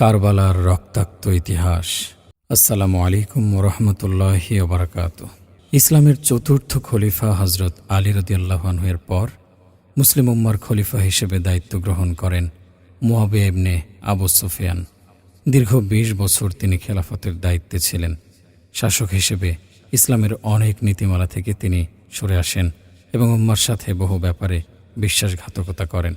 কারবালার রক্তাক্ত ইতিহাস। আসসালামু আলাইকুম রহমতুল্লাহি ওবরাকাত ইসলামের চতুর্থ খলিফা হজরত আলী রদিয়াল্লাহানহের পর মুসলিম উম্মার খলিফা হিসেবে দায়িত্ব গ্রহণ করেন মোয়াবে ইবনে আবু সুফিয়ান। দীর্ঘ বিশ বছর তিনি খেলাফতের দায়িত্বে ছিলেন। শাসক হিসেবে ইসলামের অনেক নীতিমালা থেকে তিনি সরে আসেন এবং উম্মার সাথে বহু ব্যাপারে বিশ্বাসঘাতকতা করেন।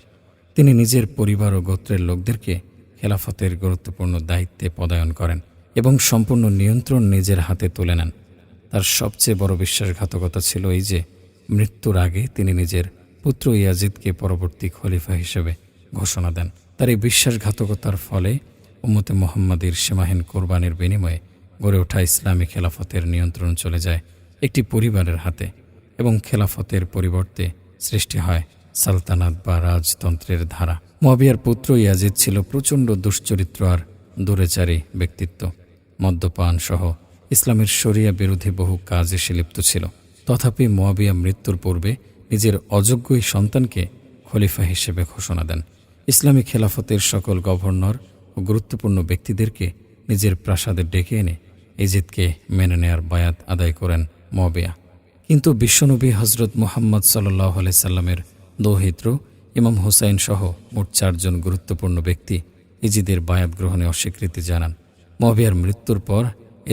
তিনি নিজের পরিবার ও গোত্রের লোকদেরকে খেলাফতের গুরুত্বপূর্ণ দায়িত্বে পদায়ন করেন এবং সম্পূর্ণ নিয়ন্ত্রণ নিজের হাতে তুলে নেন। তার সবচেয়ে বড় বিশ্বাসঘাতকতা ছিল এই যে, মৃত্যুর আগে তিনি নিজের পুত্র ইয়াজিদকে পরবর্তী খলিফা হিসেবে ঘোষণা দেন। তার এই বিশ্বাসঘাতকতার ফলে উম্মতে মোহাম্মদের সীমাহীন কোরবানির বিনিময়ে গড়ে ওঠা ইসলামী খেলাফতের নিয়ন্ত্রণ চলে যায় একটি পরিবারের হাতে এবং খেলাফতের পরিবর্তে সৃষ্টি হয় সালতানাত বা রাজতন্ত্রের ধারা। মবিয়ার পুত্র ইয়াজিদ ছিল প্রচণ্ড দুশ্চরিত্র আর দূরেচারী ব্যক্তিত্ব। মদ্যপান সহ ইসলামের শরিয়া বিরোধী বহু কাজে সে লিপ্ত ছিল। তথাপি মোয়াবিয়া মৃত্যুর পূর্বে নিজের অযোগ্যই সন্তানকে খলিফা হিসেবে ঘোষণা দেন। ইসলামী খেলাফতের সকল গভর্নর ও গুরুত্বপূর্ণ ব্যক্তিদেরকে নিজের প্রাসাদে ডেকে এনে ইজিদকে মেনে নেয়ার বায়াত আদায় করেন মবিয়া কিন্তু বিশ্বনবী হজরত মোহাম্মদ সাল্লাহ সাল্লামের দৌহিত্র ইমাম হুসাইন সহ মোট চারজন গুরুত্বপূর্ণ ব্যক্তি ইজিদের বায়াত গ্রহণে অস্বীকৃতি জানান। মবিয়ার মৃত্যুর পর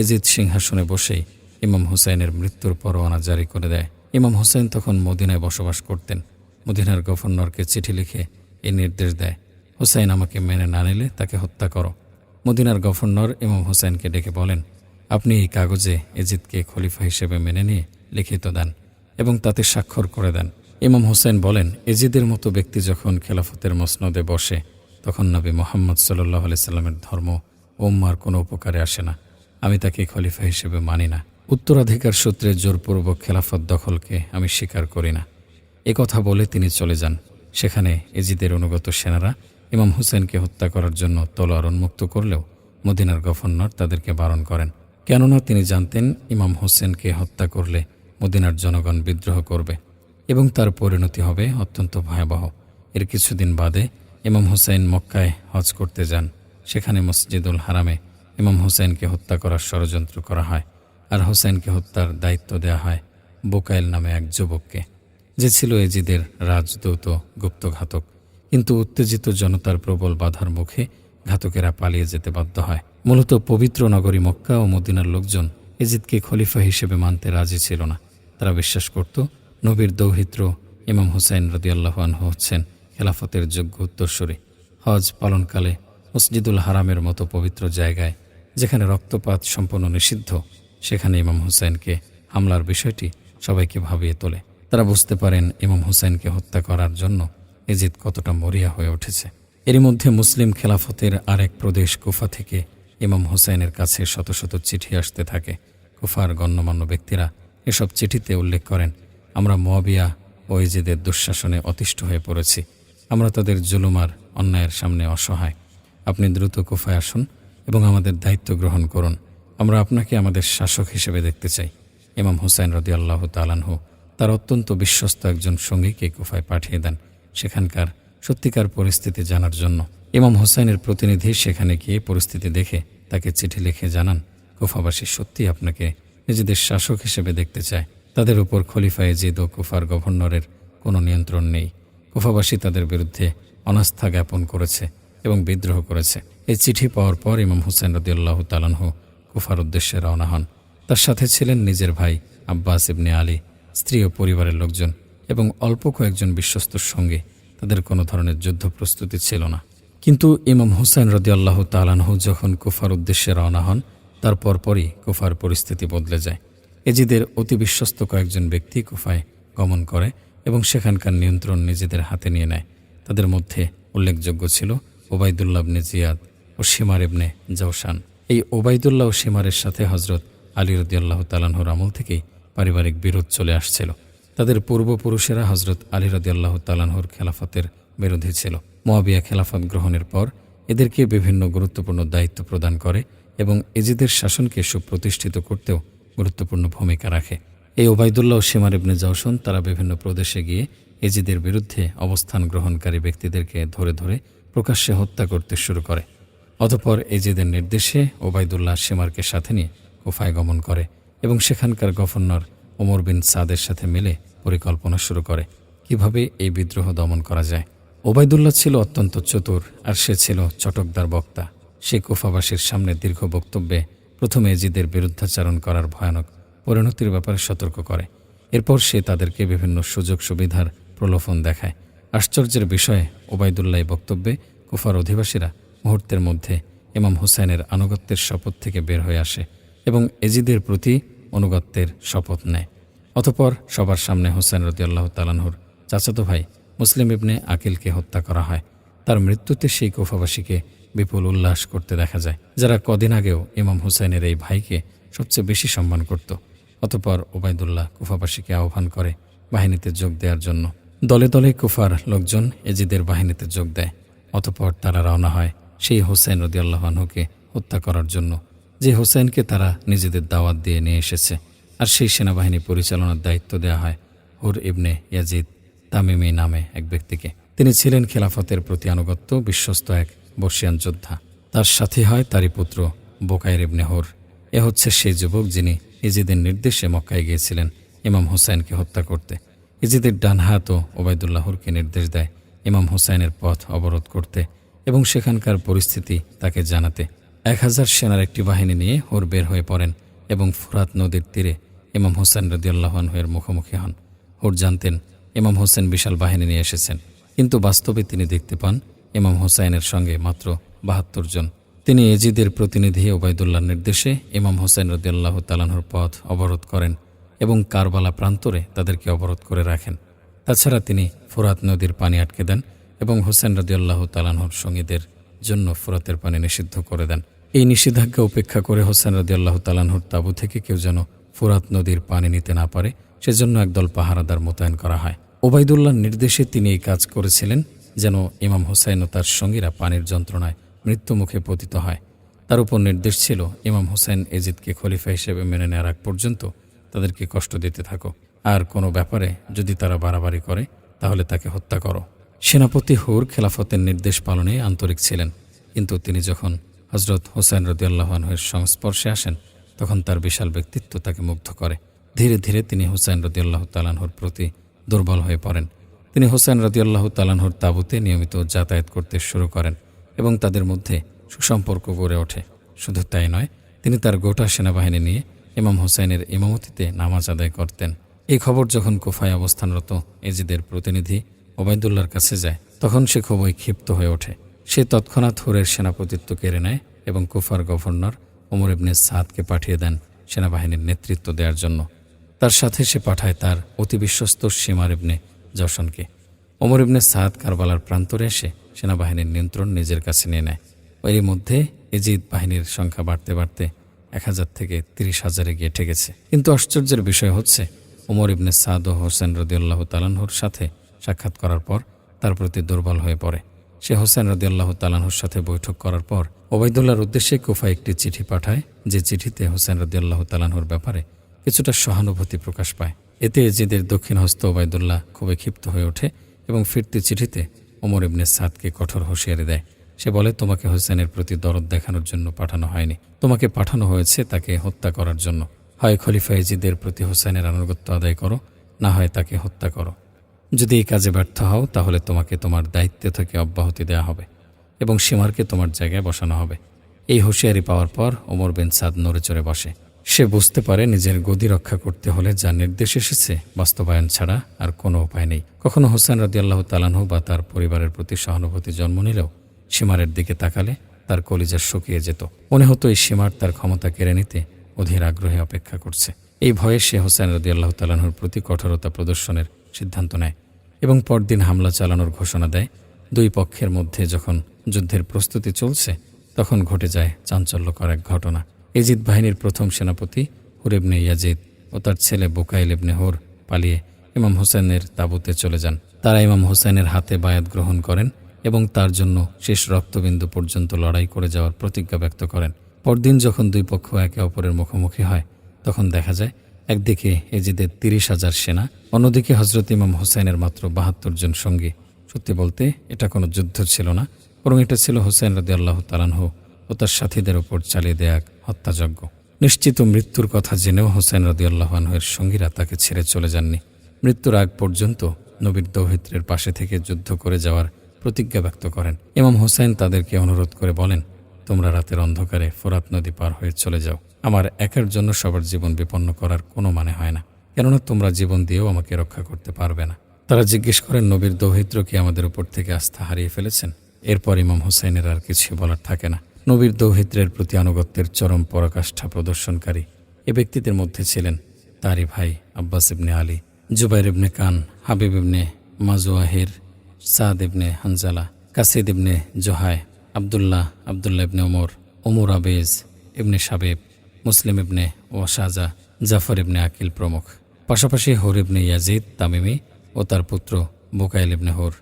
এজিদ সিংহাসনে বসেই ইমাম হুসাইনের মৃত্যুর পরোয়ানা জারি করে দেয়। ইমাম হুসাইন তখন মদিনায় বসবাস করতেন। মদিনার গভর্নরকে চিঠি লিখে এই নির্দেশ দেয়, হুসাইন আমাকে মেনে না নিলে তাকে হত্যা করো। মদিনার গভর্নর ইমাম হুসাইনকে ডেকে বলেন, আপনি এই কাগজে এজিদকে খলিফা হিসেবে মেনে নিয়ে লিখিত দেন এবং তাতে স্বাক্ষর করে দেন। ইমাম হুসাইন বলেন, এজিদের মতো ব্যক্তি যখন খেলাফতের মসনদে বসে, তখন নবী মোহাম্মদ সাল্লাহ সাল্লামের ধর্ম ওম্মার কোনো উপকারে আসে না। আমি তাকে খলিফা হিসেবে মানি না। উত্তরাধিকার সূত্রে জোরপূর্বক খেলাফত দখলকে আমি স্বীকার করি না। এ কথা বলে তিনি চলে যান। সেখানে এজিদের অনুগত সেনারা ইমাম হুসেনকে হত্যা করার জন্য তলোয়ার উন্মুক্ত করলেও মদিনার গভর্নর তাদেরকে বারণ করেন। কেননা তিনি জানতেন ইমাম হোসেনকে হত্যা করলে মদিনার জনগণ বিদ্রোহ করবে। এবং তার পরিণতি হবে অত্যন্ত ভয়াবহ। এর কিছুদিন বাদে ইমাম হুসাইন মক্কায় হজ করতে যান। সেখানে মসজিদুল হারামে ইমাম হুসাইনকে হত্যা করার ষড়যন্ত্র করা হয় আর হুসাইনকে হত্যার দায়িত্ব দেওয়া হয় বোকাইল নামে এক যুবককে। যে ছিল এজিদের রাজদূত গুপ্তঘাতক কিন্তু উত্তেজিত জনতার প্রবল বাধার মুখে ঘাতকেরা পালিয়ে যেতে বাধ্য হয়। মূলত পবিত্র নগরী মক্কা ও মদিনার লোকজন এজিদকে খলিফা হিসেবে মানতে রাজি ছিল না। তারা বিশ্বাস করত নবীর দৌহিত্র ইমাম হুসাইন রদিয়াল্লাহানহু হচ্ছেন খেলাফতের যোগ্য উত্তরসূরি। হজ পালনকালে মসজিদুল হারামের মতো পবিত্র জায়গায়, যেখানে রক্তপাত সম্পূর্ণ নিষিদ্ধ, সেখানে ইমাম হুসাইনকে হামলার বিষয়টি সবাইকে ভাবিয়ে তোলে। তারা বুঝতে পারেন ইমাম হুসাইনকে হত্যা করার জন্য এজিদ কতটা মরিয়া হয়ে উঠেছে। এরই মধ্যে মুসলিম খেলাফতের আরেক প্রদেশ কুফা থেকে ইমাম হুসাইনের কাছে শত শত চিঠি আসতে থাকে। কুফার গণ্যমান্য ব্যক্তিরা এসব চিঠিতে উল্লেখ করেন আমরা মোয়াবিয়া ও ইজিদের দুঃশাসনে অতিষ্ঠ হয়ে পড়েছি। আমরা তাদের জুলুমার অন্যায়ের সামনে অসহায়। আপনি দ্রুত কুফায় আসুন এবং আমাদের দায়িত্ব গ্রহণ করুন। আমরা আপনাকে আমাদের শাসক হিসেবে দেখতে চাই। ইমাম হুসাইন রদি আল্লাহ তালানহু তার অত্যন্ত বিশ্বস্ত একজন সঙ্গীকে কুফায় পাঠিয়ে দেন সেখানকার সত্যিকার পরিস্থিতি জানার জন্য। ইমাম হোসাইনের প্রতিনিধি সেখানে গিয়ে পরিস্থিতি দেখে তাকে চিঠি লিখে জানান, কুফাবাসী সত্যি আপনাকে নিজেদের শাসক হিসেবে দেখতে চায়। তাদের উপর খলিফা এজিদ ও কুফার গভর্নরের কোনো নিয়ন্ত্রণ নেই। কুফাবাসী তাদের বিরুদ্ধে অনাস্থা জ্ঞাপন করেছে এবং বিদ্রোহ করেছে। এই চিঠি পাওয়ার পর ইমাম হুসেন রদিউল্লাহ তালানহু কুফার উদ্দেশ্যে রওনা হন। তার সাথে ছিলেন নিজের ভাই আব্বাস ইবনে আলী, স্ত্রী ও পরিবারের লোকজন এবং অল্প কয়েকজন বিশ্বস্তর সঙ্গে তাদের কোনো ধরনের যুদ্ধ প্রস্তুতি ছিল না। কিন্তু ইমাম হুসাইন রদিয়াল্লাহ তালানহু যখন কুফার উদ্দেশ্যে রওনা হন, তার পরপরই কুফার পরিস্থিতি বদলে যায়। এজিদের অতি বিশ্বস্ত কয়েকজন ব্যক্তি কুফায় গমন করে এবং সেখানকার নিয়ন্ত্রণ নিজেদের হাতে নিয়ে নেয়। তাদের মধ্যে উল্লেখযোগ্য ছিল ওবায়দুল্লাহ ইবনে জিয়াদ ও সীমার ইবনে জৌসান এই ওবায়দুল্লাহ ও সীমারের সাথে হজরত আলী রদিয়াল্লাহ তালানহুর আমল থেকেই পারিবারিক বিরোধ চলে আসছিল। তাদের পূর্বপুরুষেরা হজরত আলী রদিয়াল্লাহ তালানহুর খেলাফতের বিরোধী ছিল। মোয়াবিয়া খেলাফত গ্রহণের পর এদেরকে বিভিন্ন গুরুত্বপূর্ণ দায়িত্ব প্রদান করে এবং এজিদের শাসনকে সুপ্রতিষ্ঠিত করতেও গুরুত্বপূর্ণ ভূমিকা রাখে। এই ওবায়দুল্লাহ সীমার ইবনে জওসন তারা বিভিন্ন প্রদেশে গিয়ে এজিদের বিরুদ্ধে অবস্থান গ্রহণকারী ব্যক্তিদেরকে ধরে ধরে প্রকাশ্যে হত্যা করতে শুরু করে। অতপর এজিদের নির্দেশে ওবায়দুল্লাহ সীমারকে সাথে নিয়ে কুফায় গমন করে এবং সেখানকার গভর্নর ওমর বিন সাদের সাথে মিলে পরিকল্পনা শুরু করে। কীভাবে এই বিদ্রোহ দমন করা যায়? ওবায়দুল্লাহ ছিল অত্যন্ত চতুর আর সে ছিল চটকদার বক্তা। সে কুফাবাসীর সামনে দীর্ঘ বক্তব্যে প্রথমে এজিদের বিরুদ্ধাচারণ করার ভয়ানক পরিণতির ব্যাপারে সতর্ক করে। এরপর সে তাদেরকে বিভিন্ন সুযোগ সুবিধার প্রলোভন দেখায়। আশ্চর্যের বিষয়ে ওবায়দুল্লাহ বক্তব্যে কুফার অধিবাসীরা মুহূর্তের মধ্যে ইমাম হুসাইনের আনুগত্যের শপথ থেকে বের হয়ে আসে এবং এজিদের প্রতি অনুগত্যের শপথ নেয়। অতপর সবার সামনে হোসেন রদিয়াল্লাহ তালানহুর চাচাতো ভাই মুসলিম ইবনে আকিলকে হত্যা করা হয়। তার মৃত্যুতে সেই কুফাবাসীকে বিপুল উল্লাস করতে দেখা যায়, যারা কদিন আগেও ইমাম হুসাইনের এই ভাইকে সবচেয়ে বেশি সম্মান করত। অতপর ওবায়দুল্লাহ কুফাবাসীকে আহ্বান করে বাহিনীতে যোগ দেওয়ার জন্য। দলে দলে কুফার লোকজন এজিদের বাহিনীতে যোগ দেয়। অতপর তারা রওনা হয় সেই হোসেন রদিয়াল্লাহানহুকে হত্যা করার জন্য। যে হোসেনকে তারা নিজেদের দাওয়াত দিয়ে নিয়ে এসেছে, আর সেই সেনাবাহিনী পরিচালনার দায়িত্ব দেওয়া হয় হুর ইবনে ইয়াজিদ তামিমি নামে এক ব্যক্তিকে। তিনি ছিলেন খেলাফতের প্রতি আনুগত্য বিশ্বস্ত এক বর্ষিয়ান যোদ্ধা। তার সাথে হয় তারই পুত্র বোকায়ের ইবনে হোর। এ হচ্ছে সেই যুবক যিনি ইজিদের নির্দেশে মক্কায় গিয়েছিলেন। ইমাম হুসাইনকে হত্যা করতে। ইজিদের ডান হাত ও ওবায়দুল্লাহরকে নির্দেশ দেয় ইমাম হুসাইনের পথ অবরোধ করতে এবং সেখানকার পরিস্থিতি তাকে জানাতে। এক হাজার সেনার একটি বাহিনী নিয়ে হোর বের হয়ে পড়েন এবং ফুরাত নদীর তীরে ইমাম হোসেন রদিয়াল্লাহনের মুখোমুখি হন। হোর জানতেন ইমাম হোসেন বিশাল বাহিনী নিয়ে এসেছেন। কিন্তু বাস্তবে তিনি দেখতে পান ইমাম হোসাইনের সঙ্গে মাত্র বাহাত্তর জন। তিনি এজিদের প্রতিনিধি ওবায়দুল্লাহর নির্দেশে ইমাম হোসেন রদিয়াল্লাহ তালানহর পথ অবরোধ করেন এবং কারবালা প্রান্তরে তাদেরকে অবরোধ করে রাখেন। তাছাড়া তিনি ফুরাত নদীর পানি আটকে দেন এবং হোসেন রদিয়াল্লাহ তালানহর সঙ্গীদের জন্য ফুরাতের পানি নিষিদ্ধ করে দেন। এই নিষেধাজ্ঞা উপেক্ষা করে হোসেন রদিয়াল্লাহ তালানহর তাবু থেকে কেউ যেন ফুরাত নদীর পানি নিতে না পারে, সেজন্য একদল পাহারাদার মোতায়েন করা হয়। ওবায়দুল্লাহর নির্দেশে তিনি এই কাজ করেছিলেন যেন ইমাম হোসাইন ও তার সঙ্গীরা পানির যন্ত্রণায় মৃত্যুমুখে পতিত হয়। তার উপর নির্দেশ ছিল, ইমাম হোসেন এজিদকে খলিফা হিসেবে মেনে নেওয়ার আগ পর্যন্ত তাদেরকে কষ্ট দিতে থাকো। আর কোনো ব্যাপারে যদি তারা বাড়াবাড়ি করে, তাহলে তাকে হত্যা করো। সেনাপতি হুর খেলাফতের নির্দেশ পালনে আন্তরিক ছিলেন। কিন্তু তিনি যখন হজরত হোসেন রদিয়াল্লাহনের সংস্পর্শে আসেন, তখন তার বিশাল ব্যক্তিত্ব তাকে মুগ্ধ করে। ধীরে ধীরে তিনি হোসেন রদিয়াল্লাহ তালানহর প্রতি দুর্বল হয়ে পড়েন। তিনি হোসেন রদিয়াল্লাহ তালানহর তাবুতে নিয়মিত যাতায়াত করতে শুরু করেন এবং তাদের মধ্যে সুসম্পর্ক গড়ে ওঠে। শুধু তাই নয়, তিনি তার গোটা সেনাবাহিনী নিয়ে ইমাম হোসেনের ইমামতিতে নামাজ আদায় করতেন। এই খবর যখন কোফায় অবস্থানরত এজিদের প্রতিনিধি ওবায়দুল্লার কাছে যায়, তখন সে খুবই ক্ষিপ্ত হয়ে ওঠে। সে তৎক্ষণাৎ হুরের সেনাপতিত্ব কেড়ে নেয় এবং কুফার গভর্নর ওমর ইবনে সাদকে পাঠিয়ে দেন সেনাবাহিনীর নেতৃত্ব দেওয়ার জন্য। তার সাথে সে পাঠায় তার অতি বিশ্বস্ত সীমার ইবনে জশনকে ওমর ইবনে সাদ কারবালার প্রান্তরে এসে সেনাবাহিনীর নিয়ন্ত্রণ নিজের কাছে নিয়ে নেয়। এরই মধ্যে এজিদ বাহিনীর সংখ্যা বাড়তে বাড়তে এক হাজার থেকে তিরিশ হাজারে গিয়ে ঠেকেছে। কিন্তু আশ্চর্যের বিষয় হচ্ছে, ওমর ইবনে সাদ ও হোসেন রদিউল্লাহ তালানহুর সাথে সাক্ষাৎ করার পর তার প্রতি দুর্বল হয়ে পড়ে। সে হোসেন রদিয়াল্লাহ তালানহুর সাথে বৈঠক করার পর ওবায়দুল্লাহর উদ্দেশ্যে কুফা একটি চিঠি পাঠায়, যে চিঠিতে হোসেন রদিয়াল্লাহ তালানহুর ব্যাপারে কিছুটা সহানুভূতি প্রকাশ পায়। এতে এজিদের দক্ষিণ হস্ত ওবায়দুল্লাহ খুবই ক্ষিপ্ত হয়ে ওঠে এবং ফিরতি চিঠিতে ওমর ইবনে সাদকে কঠোর হুঁশিয়ারি দেয়। সে বলে, তোমাকে হোসেনের প্রতি দরদ দেখানোর জন্য পাঠানো হয়নি। তোমাকে পাঠানো হয়েছে তাকে হত্যা করার জন্য। হয় খলিফা এজিদের প্রতি হোসেনের আনুগত্য আদায় করো, না হয় তাকে হত্যা করো। যদি এই কাজে ব্যর্থ হও, তাহলে তোমাকে তোমার দায়িত্ব থেকে অব্যাহতি দেওয়া হবে এবং সীমারকে তোমার জায়গায় বসানো হবে। এই হুঁশিয়ারি পাওয়ার পর ওমর বিন সাদ নড়ে চড়ে বসে। সে বুঝতে পারে নিজের গদি রক্ষা করতে হলে যা নির্দেশ এসেছে বাস্তবায়ন ছাড়া আর কোনো উপায় নেই। কখনো হোসেন রদিয়াল্লাহ তালানহ বা তার পরিবারের প্রতি সহানুভূতি জন্ম নিলেও সীমারের দিকে তাকালে তার কলিজা শুকিয়ে যেত। মনে হতো এই সীমার তার ক্ষমতা কেড়ে নিতে অধীর আগ্রহে অপেক্ষা করছে। এই ভয়ে সে হোসেন আল্লাহ তালানহুর প্রতি কঠোরতা প্রদর্শনের সিদ্ধান্ত নেয় এবং পরদিন হামলা চালানোর ঘোষণা দেয়। দুই পক্ষের মধ্যে যখন যুদ্ধের প্রস্তুতি চলছে, তখন ঘটে যায় চাঞ্চল্যকর এক ঘটনা। এজিদ বাহিনীর প্রথম সেনাপতি হুরেবনে ইয়াজিদ ও তার ছেলে বোকাইল ইবনে হোর পালিয়ে ইমাম হোসেনের তাঁবুতে চলে যান। তারা ইমাম হোসেনের হাতে বায়াত গ্রহণ করেন এবং তার জন্য শেষ রক্তবিন্দু পর্যন্ত লড়াই করে যাওয়ার প্রতিজ্ঞা ব্যক্ত করেন। পরদিন যখন দুই পক্ষ একে অপরের মুখোমুখি হয়, তখন দেখা যায়, একদিকে এজিদের তিরিশ হাজার সেনা, অন্যদিকে হজরত ইমাম হোসেনের মাত্র বাহাত্তর জন সঙ্গী। সত্যি বলতে, এটা কোনো যুদ্ধ ছিল না, বরং এটা ছিল হোসেন রদি আল্লাহ তালানহ ও তার সাথীদের ওপর চালিয়ে দেয়া এক হত্যাযজ্ঞ। নিশ্চিত মৃত্যুর কথা জেনেও হোসেন রদিয়াল্লাহানহের সঙ্গীরা তাকে ছেড়ে চলে যাননি। মৃত্যুর আগ পর্যন্ত নবীর দৌহিত্রের পাশে থেকে যুদ্ধ করে যাওয়ার প্রতিজ্ঞা ব্যক্ত করেন। ইমাম হোসেন তাদেরকে অনুরোধ করে বলেন, তোমরা রাতের অন্ধকারে ফোরাত নদী পার হয়ে চলে যাও। আমার একের জন্য সবার জীবন বিপন্ন করার কোনো মানে হয় না। কেননা তোমরা জীবন দিয়েও আমাকে রক্ষা করতে পারবে না। তারা জিজ্ঞেস করেন, নবীর দৌহিত্র কি আমাদের উপর থেকে আস্থা হারিয়ে ফেলেছেন? এরপর ইমাম হোসেনের আর কিছু বলার থাকে না। নবীর দৌহিত্রের প্রতি আনুগত্যের চরম পরাকাষ্ঠা প্রদর্শনকারী এ ব্যক্তিদের মধ্যে ছিলেন তারই ভাই আব্বাস ইবনে আলী, জুবাইর ইবনে কান, হাবিব ইবনে মাজুয়াহির সাদ ইবনে হানজালা, কাসিদ ইবনে জোহায়, আবদুল্লাহ আবদুল্লাহ ইবনে ওমর ওমর আবেজ ইবনে সাবেব মুসলিম ইবনে ওয়াসাজা, জাফর ইবনে আকিল প্রমুখ। পাশাপাশি হোর ইবনে ইয়াজিদ তামিমি ও তার পুত্র বোকাইল ইবনে হোর।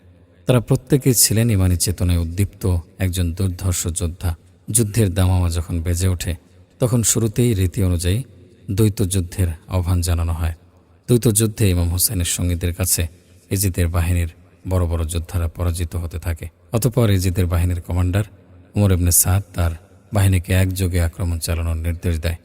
তারা প্রত্যেকেই ছিলেন ইমানি চেতনায় উদ্দীপ্ত একজন দুর্ধর্ষ যোদ্ধা। যুদ্ধের দামামা যখন বেজে ওঠে, তখন শুরুতেই রীতি অনুযায়ী দ্বৈত যুদ্ধের আহ্বান জানানো হয়। দ্বৈত যুদ্ধে ইমাম হোসেনের সঙ্গীদের কাছে ইজিদের বাহিনীর বড় বড় যোদ্ধারা পরাজিত হতে থাকে। অতপর ইজিদের বাহিনীর কমান্ডার উমর ইবনে সাদ তার বাহিনীকে একযোগে আক্রমণ চালানোর নির্দেশ দেয়।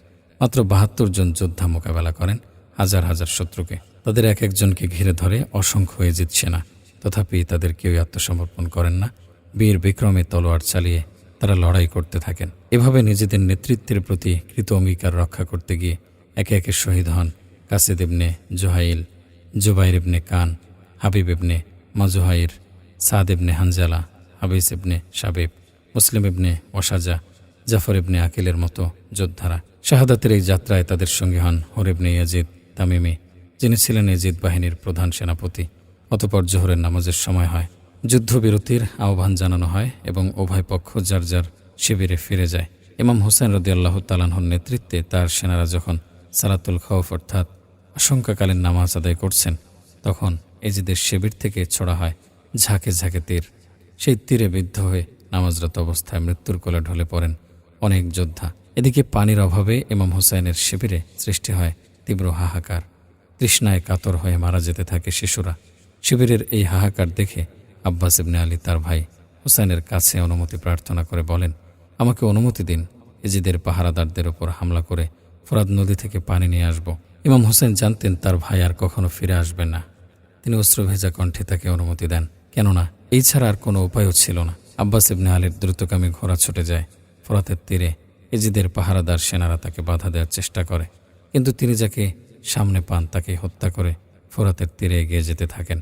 মাত্র বাহাত্তর জন যোদ্ধা মোকাবেলা করেন হাজার হাজার শত্রুকে। তাদের এক একজনকে ঘিরে ধরে অসংখ্য এজিদ সেনা। তথাপি তাদের কেউই আত্মসমর্পণ করেন না। বীর বিক্রমে তলোয়ার চালিয়ে তারা লড়াই করতে থাকেন। এভাবে নিজেদের নেতৃত্বের প্রতি কৃত অঙ্গীকার রক্ষা করতে গিয়ে একে একে শহীদ হন কাসিদ ইবনে জোহাইল, জুবাইর ইবনে কান, হাবিব ইবনে মাজুহাইর, সাদ ইবনে হানজালা, হাবিস ইবনে সাবেব মুসলিম ইবনে ওয়াসাজা, জাফর ইবনে আকিলের মতো যোদ্ধারা। শাহাদাতের এই যাত্রায় তাদের সঙ্গে হন হরিবনে ইয়াজিদ তামিমি, যিনি ছিলেন এজিদ বাহিনীর প্রধান সেনাপতি। অতপর জোহরের নামাজের সময় হয় যুদ্ধবিরতির আহ্বান জানানো হয় এবং উভয় পক্ষ যার যার শিবিরে ফিরে যায়। ইমাম হোসেন রদি আল্লাহ তালানহর নেতৃত্বে তার সেনারা যখন সালাতুল খৌফ অর্থাৎ আশঙ্কাকালীন নামাজ আদায় করছেন, তখন এজিদের শিবির থেকে ছোড়া হয়, ঝাঁকে ঝাঁকে তীর, সেই তীরে বিদ্ধ হয়ে নামাজরত অবস্থায় মৃত্যুর কোলে ঢলে পড়েন অনেক যোদ্ধা। এদিকে পানির অভাবে ইমাম হোসেনের শিবিরে সৃষ্টি হয় তীব্র হাহাকার। তৃষ্ণায় কাতর হয়ে মারা যেতে থাকে শিশুরা। শিবিরের এই হাহাকার দেখে আব্বাস ইবনে আলী তার ভাই হুসাইনের কাছে অনুমতি প্রার্থনা করে বলেন, আমাকে অনুমতি দিন, এজিদের পাহারাদারদের ওপর হামলা করে ফরাদ নদী থেকে পানি নিয়ে আসব। ইমাম হোসেন জানতেন তার ভাই আর কখনো ফিরে আসবে না। তিনি অস্ত্রভেজা কণ্ঠে তাকে অনুমতি দেন, কেননা এই ছাড়া আর কোনো উপায়ও ছিল না। আব্বাস ইবনে আলীর দ্রুতগামী ঘোড়া ছুটে যায়, ফরাতের তীরে এজিদের পাহারাদার সেনারা তাকে বাধা দেওয়ার চেষ্টা করে। কিন্তু তিনি যাকে সামনে পান তাকে হত্যা করে ফোরাতের তীরে এগিয়ে যেতে থাকেন।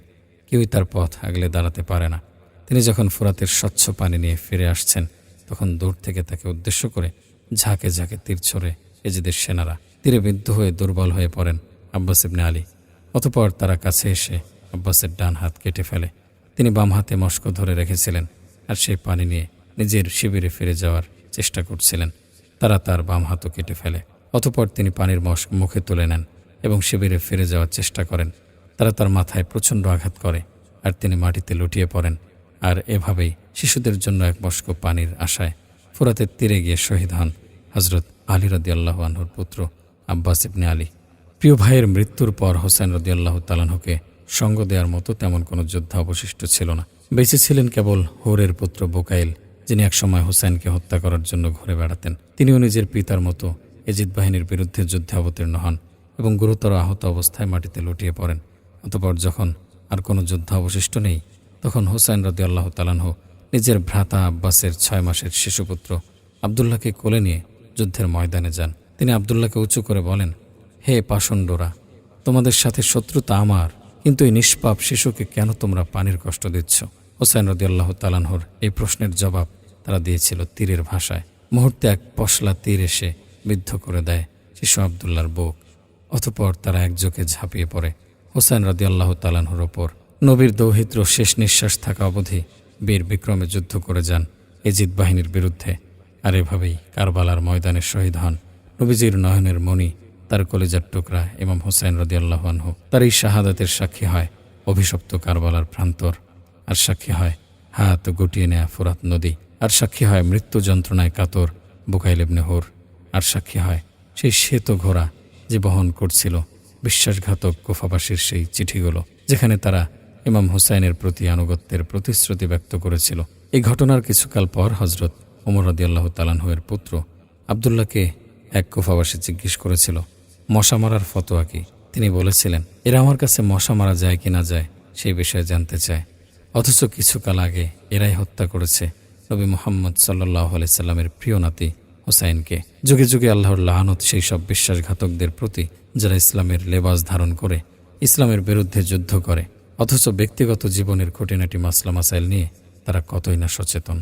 কেউই তার পথ আগলে দাঁড়াতে পারে না। তিনি যখন ফোরাতের স্বচ্ছ পানি নিয়ে ফিরে আসছেন, তখন দূর থেকে তাকে উদ্দেশ্য করে ঝাঁকে ঝাঁকে তীর ছড়ে এজিদের সেনারা তীরে বিদ্ধ হয়ে দুর্বল হয়ে পড়েন আব্বাস ইবনে আলী। অতপর তারা কাছে এসে আব্বাসের ডান হাত কেটে ফেলে। তিনি বাম হাতে মস্ক ধরে রেখেছিলেন আর সেই পানি নিয়ে নিজের শিবিরে ফিরে যাওয়ার চেষ্টা করছিলেন। তারা তার বাম হাতও কেটে ফেলে। অতপর তিনি পানির মস্ক মুখে তুলে নেন এবং শিবিরে ফিরে যাওয়ার চেষ্টা করেন। তারা তার মাথায় প্রচণ্ড আঘাত করে আর তিনি মাটিতে লুটিয়ে পড়েন আর এভাবেই শিশুদের জন্য এক বস্ক পানির আশায় ফুরাতের তীরে গিয়ে শহীদ হন হজরত আলী রদি আল্লাহ আনহুর পুত্র আব্বাস ইবনে আলী। প্রিয় ভাইয়ের মৃত্যুর পর হোসেন রদি আল্লাহ তালানহকে সঙ্গ দেওয়ার মতো তেমন কোনো যোদ্ধা অবশিষ্ট ছিল না। বেঁচে ছিলেন কেবল হোরের পুত্র বোকাইল, যিনি একসময় হোসেনকে হত্যা করার জন্য ঘুরে বেড়াতেন। তিনিও নিজের পিতার মতো এজিদ বাহিনীর বিরুদ্ধে যুদ্ধে অবতীর্ণ হন এবং গুরুতর আহত অবস্থায় মাটিতে লুটিয়ে পড়েন। অতপর যখন আর কোনো যোদ্ধা অবশিষ্ট নেই, তখন হোসেন রদি আল্লাহ তালানহ নিজের ভ্রাতা আব্বাসের ছয় মাসের শিশুপুত্র আবদুল্লাহকে কোলে নিয়ে যুদ্ধের ময়দানে যান। তিনি আবদুল্লাহকে উঁচু করে বলেন, হে পাষণ্ডরা, তোমাদের সাথে শত্রুতা আমার, কিন্তু এই নিষ্পাপ শিশুকে কেন তোমরা পানির কষ্ট দিচ্ছ? হোসেন রদি আল্লাহ তালানহর এই প্রশ্নের জবাব তারা দিয়েছিল তীরের ভাষায়। মুহূর্তে এক পশলা তীর এসে বিদ্ধ করে দেয় শিশু আবদুল্লার বুক, অতপর তারা একযোগে ঝাঁপিয়ে পড়ে। হোসেন রদি আল্লাহ তালানহর ওপর নবীর দৌহিত্র শেষ নিঃশ্বাস থাকা অবধি বীর বিক্রমে যুদ্ধ করে যান এজিদ বাহিনীর বিরুদ্ধে। আর এভাবেই কারবালার ময়দানে শহীদ হন নবীজির নয়নের মণি, তার কলেজার টুকরা ইমাম হোসেন রদি আনহু। তার এই শাহাদাতের সাক্ষী হয় অভিশপ্ত কারবালার প্রান্তর, আর সাক্ষী হয় হাত গুটিয়ে নেয়া ফুরাত নদী, আর সাক্ষী হয় মৃত্যু যন্ত্রণায় কাতর বুকাইল ইবনে হোর, আর সাক্ষী হয় সেই শ্বেত ঘোড়া যে বহন করছিল বিশ্বাসঘাতক কোফাবাসীর সেই চিঠিগুলো, যেখানে তারা ইমাম হুসাইনের প্রতি আনুগত্যের প্রতিশ্রুতি ব্যক্ত করেছিল। এই ঘটনার কিছুকাল পর হজরত ওমর রদিয়াল্লাহ তালানহুয়ের পুত্র আবদুল্লাহকে এক কুফাবাসী জিজ্ঞেস করেছিল, মশা মারার ফতোয়া কি? তিনি বলেছিলেন, এরা আমার কাছে মশা মারা যায় কি না যায় সেই বিষয়ে জানতে চায়। অথচ কিছুকাল আগে এরাই হত্যা করেছে নবী মোহাম্মদ সাল্লাহ সাল্লামের প্রিয় নাতি হোসাইনকে। যুগে যুগে আল্লাহর লাহানত সেই সব বিশ্বাসঘাতকদের প্রতি যারা ইসলামের লেবাস ধারণ করে, ইসলামের বিরুদ্ধে যুদ্ধ করে, অথচ ব্যক্তিগত জীবনের খুঁটিনাটি মাসলা মাসাইল নিয়ে তারা কতই না সচেতন।